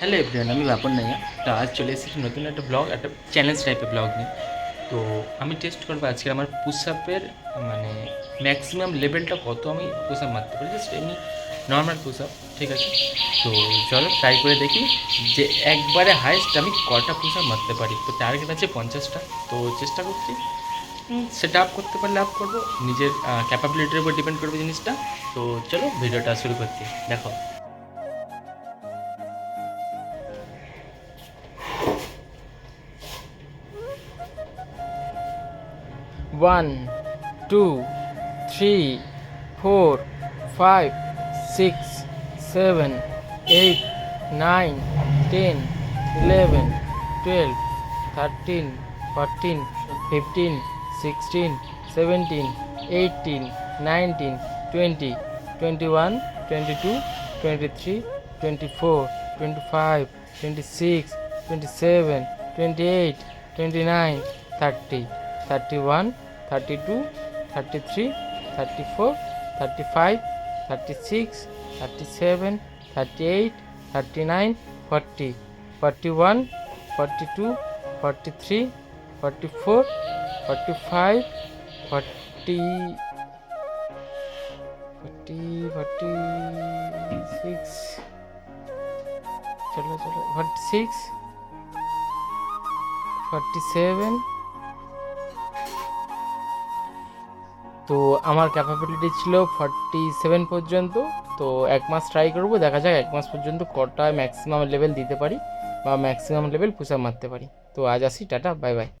Hello everyone আমি বাপন নাইয়া তো আজ চলে এসেছি নতুন একটা ব্লগ একটা চ্যালেঞ্জ টাইপের ব্লগ নিয়ে। তো আমি টেস্ট করব আজকে আমার পুশ আপের মানে ম্যাক্সিমাম লেভেলটা কত আমি পুশ আপ মারতে পারি? জাস্ট এমনি নর্মাল পুশ আপ ঠিক আছে? তো চলো ট্রাই করে দেখি যে একবারে হাইস্ট আমি কটা পুশ আপ মারতে পারি। তো টার্গেট আছে পঞ্চাশটা। তো চেষ্টা করছি। সেটা আপ করতে পারলে আপ করব। নিজের ক্যাপাবিলিটির উপর ডিপেন্ড করবে জিনিসটা। তো চলো ভিডিওটা শুরু করছি। দেখো। One, two, three, four, five, six, seven, eight, nine, ten, eleven, twelve, thirteen, fourteen, fifteen, thirty two thirty three thirty four thirty five thirty six thirty seven thirty eight thirty nine forty forty one forty two forty three forty four forty five forty forty forty six চলো চলো forty six forty seven তো আমার capability ছিল forty seven পর্যন্ত। তো এক মাস try করব, দেখা যাক এক মাস পর্যন্ত কটা ম্যাক্সিমাম লেভেল দিতে পারি বা ম্যাক্সিমাম লেভেল পুষা মারতে পারি। তো আজ আসি, টাটা বাই বাই